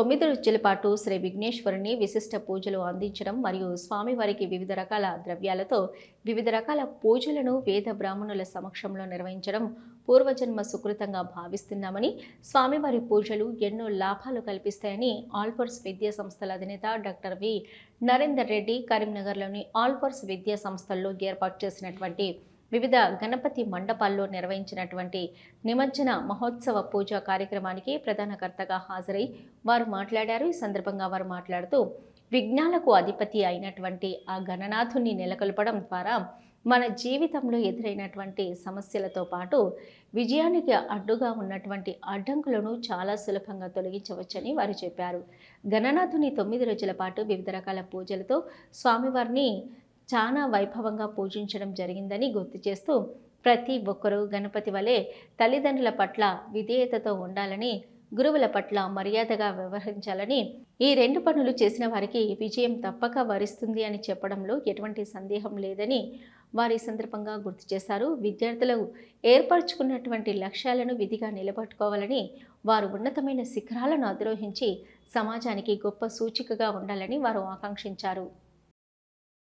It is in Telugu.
తొమ్మిది రోజుల పాటు శ్రీ విఘ్నేశ్వరుని విశిష్ట పూజలు అందించడం మరియు స్వామివారికి వివిధ రకాల ద్రవ్యాలతో వివిధ రకాల పూజలను వేద బ్రాహ్మణుల సమక్షంలో నిర్వహించడం పూర్వజన్మ సుకృతంగా భావిస్తున్నామని స్వామివారి పూజలు ఎన్నో లాభాలు కల్పిస్తాయని ఆల్పర్స్ విద్యా సంస్థల అధినేత డాక్టర్ వి. నరేందర్ రెడ్డి కరీంనగర్లోని ఆల్పర్స్ విద్యా సంస్థల్లో ఏర్పాటు చేసినటువంటి వివిధ గణపతి మండపాల్లో నిర్వహించినటువంటి నిమజ్జన మహోత్సవ పూజ కార్యక్రమానికి ప్రధానకర్తగా హాజరై వారు మాట్లాడారు. ఈ సందర్భంగా వారు మాట్లాడుతూ విఘ్నాలకు అధిపతి అయినటువంటి ఆ గణనాథుని నెలకొల్పడం ద్వారా మన జీవితంలో ఎదురైనటువంటి సమస్యలతో పాటు విజయానికి అడ్డుగా ఉన్నటువంటి అడ్డంకులను చాలా సులభంగా తొలగించవచ్చని వారు చెప్పారు. గణనాథుని తొమ్మిది రోజుల పాటు వివిధ రకాల పూజలతో స్వామివారిని చాలా వైభవంగా పూజించడం జరిగిందని గుర్తు చేస్తూ ప్రతి ఒక్కరూ గణపతి వలె తల్లిదండ్రుల పట్ల విధేయతతో ఉండాలని గురువుల పట్ల మర్యాదగా వ్యవహరించాలని ఈ రెండు పనులు చేసిన వారికి విజయం తప్పక వరిస్తుంది అని చెప్పడంలో ఎటువంటి సందేహం లేదని వారి సందర్భంగా గుర్తు చేశారు. విద్యార్థులు ఏర్పరచుకున్నటువంటి లక్ష్యాలను విధిగా నిలబెట్టుకోవాలని వారు ఉన్నతమైన శిఖరాలను అధిరోహించి సమాజానికి గొప్ప సూచికగా ఉండాలని వారు ఆకాంక్షించారు.